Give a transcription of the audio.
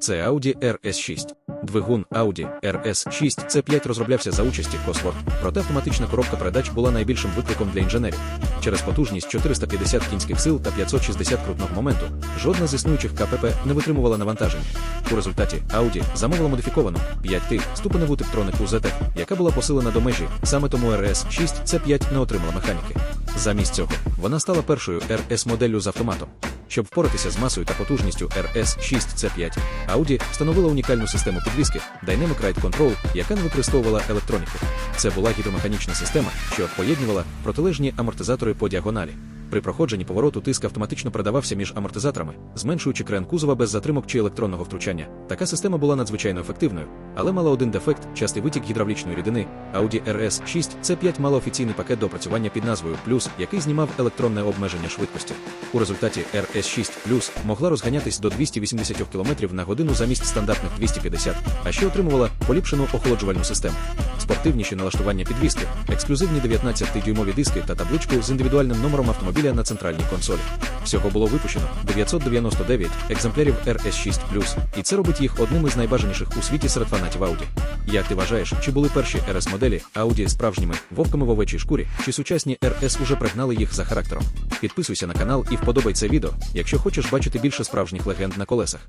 Це Audi RS6. Двигун Audi RS6 C5 розроблявся за участі Cosworth, проте автоматична коробка передач була найбільшим викликом для інженерів. Через потужність 450 кінських сил та 560 крутного моменту жодна з існуючих КПП не витримувала навантаження. У результаті Audi замовила модифіковану 5T ступеневу типтронику ZF, яка була посилена до межі, саме тому RS6 C5 не отримала механіки. Замість цього вона стала першою RS-моделлю з автоматом. Щоб впоратися з масою та потужністю RS6C5, Audi встановила унікальну систему підвіски Dynamic Ride Control, яка не використовувала електроніку. Це була гідромеханічна система, що поєднувала протилежні амортизатори по діагоналі. При проходженні повороту тиск автоматично передавався між амортизаторами, зменшуючи крен кузова без затримок чи електронного втручання. Така система була надзвичайно ефективною, але мала один дефект частий витік гідравлічної рідини. Audi RS6 C5 мала офіційний пакет доопрацювання під назвою Plus, який знімав електронне обмеження швидкості. У результаті RS6 Plus могла розганятись до 280 км на годину замість стандартних 250, а ще отримувала поліпшену охолоджувальну систему. Спортивніші налаштування підвіски, ексклюзивні 19-дюймові диски та табличку з індивідуальним номером автомобіля на центральній консолі. Всього було випущено 999 екземплярів RS6 і це робить їх одним із найбажаніших у світі серед фанатів Audi. Як ти вважаєш, чи були перші RS моделі Audi справжніми вовками в овечій шкурі, чи сучасні RS уже пригнали їх за характером? Підписуйся на канал і вподобай це відео, якщо хочеш бачити більше справжніх легенд на колесах.